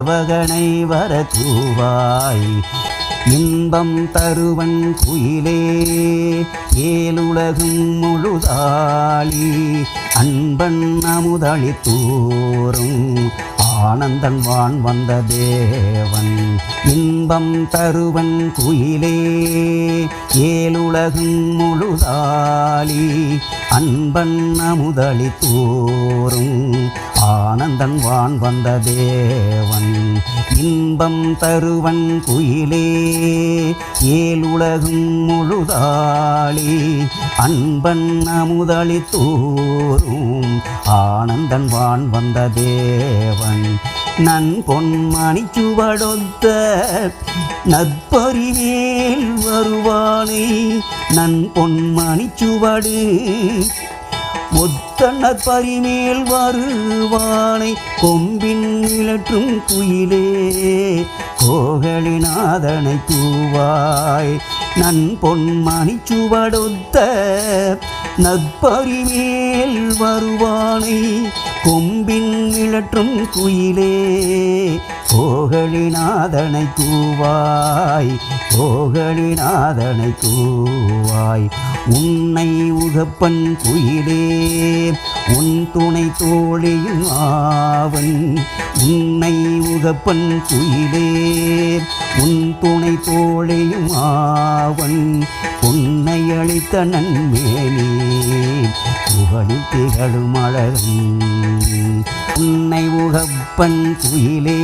வகனை வர இன்பம் தருவன் குயிலே ஏலுலகும் முழுதாளி அன்பன் அமுதளி ஆனந்தன்வான் வந்த தேவன் இன்பம் தருவன் குயிலே. ஏழுலகும் முழுதாளி அன்பன் அமுதளி தோறும் ஆனந்தன்வான் வந்த தேவன் இன்பம் தருவன் குயிலே. ஏழுலகும் முழுதாளி அன்பன் அமுதளி தோறும் ஆனந்தன்வான் வந்த தேவன் நன் பொன்மணி சுவடொத்த நற்பறிவேல் வருவானே. நன் பொன்மணி சுவடு ஒத்தனர் பரிமேல் வருவானை. கொம்பின் நிலற்றும் குயிலே கோகலிநாதனை கூவாய். நன் பொன்மணி சுவடொத்த நற்பரிமேல் வருவானை கொம்பின் இழற்றும் குயிலே. கோகலிநாதனை கூவாய் கோகலிநாதனை கூவாய். உன்னை உகப்பன் குயிலே உன் துணை தோழியும் ஆவன். உன்னை உகப்பன் குயிலே உன் துணை தோழியும் ஆவன். உன்னை அளித்த நன்மேலே புகழில் திகழும் அழகன். உன்னை உகப்பன் குயிலே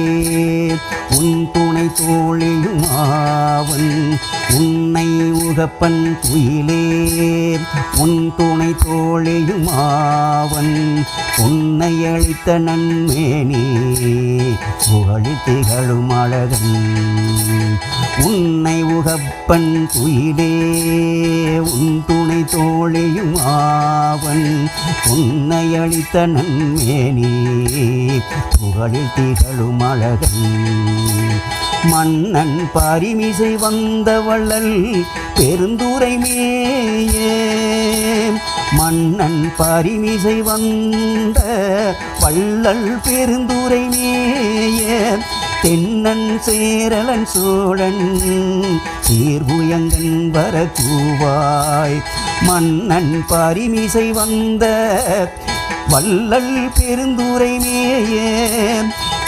உன் துணை தோழியுமாவன் உன்னை உகப்பன் குயிலே உன் துணை தோழியுமாவன் உன்னை அழித்த நன்மேனே புகழில் திகழும் அழகன். உன்னை உகப்பன் குயிலே உன் துணை தோழியும் ஆவன். உன்னை அளித்த நன்மேனி புகழில் திகழும் அழகன். மன்னன் பரிமிசை வந்த வள்ளல் பெருந்துரை மேயே. மன்னன் பரிமிசை வந்த வள்ளல் பெருந்துரை மேயே தென்னன் சேரலன் சோழன் சீர்புயங்கன் வர கூவாய் மன்னன் பரிமிசை வந்த வள்ளல் பெருந்துரை மேயே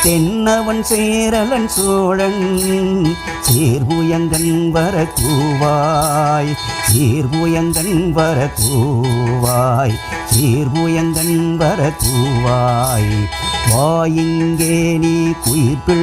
தென்னவன் சேரலன் சோழன் சீர்புயங்கன் வர கூவாய் சீர்புயங்கன் வர கூவாய் சீர்புயங்கன் வர கூவாய் வாயிங்கே நீ குயிர்பிள்